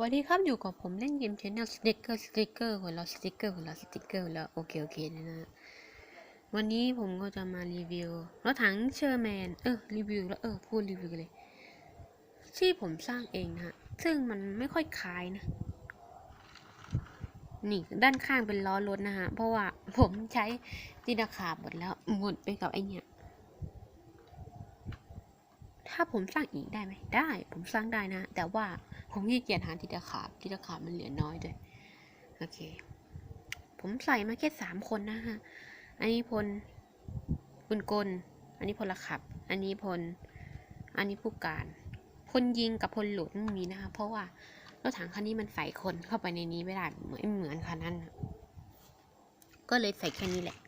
วันนี้ครับอยู่กับผมเล่นเกมชแนลสติกเกอร์สติกเกอร์หัวเราสติกเกอร์หัวเราสติกเกอร์แล้วโอเคโอเคนะ วันนี้ผมก็จะมารีวิวรถถังเชอร์แมน เออรีวิวแล้วเออพูดรีวิวเลย ที่ผมสร้างเองนะฮะซึ่งมันไม่ค่อยคล้ายนะ นี่ด้านข้างเป็นล้อรถนะฮะ เพราะว่าผมใช้จินาขาหมดแล้วหมดไปกับไอเนี่ย ถ้าผมสร้างอีกได้ไหมได้ ผมสร้างได้นะ แต่ว่าผมขี้เกียจหาทิตาขาบทิตาขาบมันเหลือน้อยด้วยโอเค ผมใส่มาแค่สามคนนะฮะ อันนี้พลปุนกล อันนี้พลขับ อันนี้พล อันนี้ผู้การพลยิงกับพลหลุดไม่มีนะคะ เพราะว่ารถถังคันนี้มันใส่คนเข้าไปในนี้ไม่ได้เหมือนเหมือนคันนั้น ก็เลยใส่แค่นี้แหละ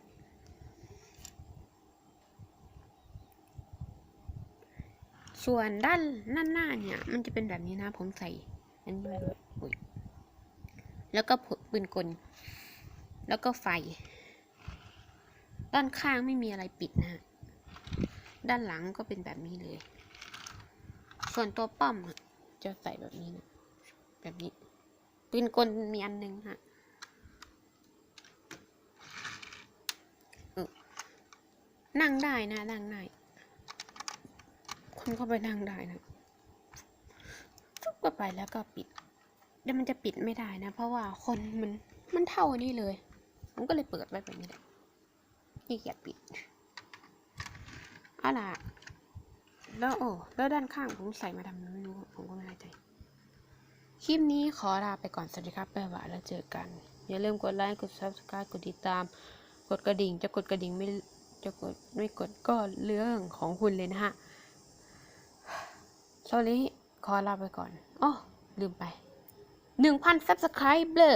ส่วนด้านด้านหน้าเนี่ย มันจะเป็นแบบนี้นะ ผมใส่อันนี้มาด้วยแล้วก็ปืนกล แล้วก็ไฟ ด้านข้างไม่มีอะไรปิดนะฮะด้านหลังก็เป็นแบบนี้เลย ส่วนตัวป้อมจะใส่แบบนี้นะ แบบนี้ ปืนกลมีอันหนึ่งฮะนั่งได้นะ นั่งได้ คนเข้าไปนั่งได้นะจุ๊บก็ไปแล้วก็ปิดเดี๋ยวมันจะปิดไม่ได้นะ เพราะว่าคนมันมันเท่านี้เลย ผมก็เลยเปิดไว้แบบนี้แหละขี้เกียปิดเอาล่ะแล้วโอ้แล้วด้านข้างผมใส่มาทำไมไม่รู้ผมก็ไม่เข้ใจ คลิปนี้ขอลาไปก่อน สวัสดีครับบ๊ายบาแล้วเจอกัน อย่าลืมกดไลค์กด subscribe กดติดตาม กดกระดิ่ง จะกดกระดิ่งไม่จะกดไม่กดก็เรื่องของคุณเลยนะฮะ สวัสดีขอลาไปก่อนอ๋อลืมไป 1,000 subscriber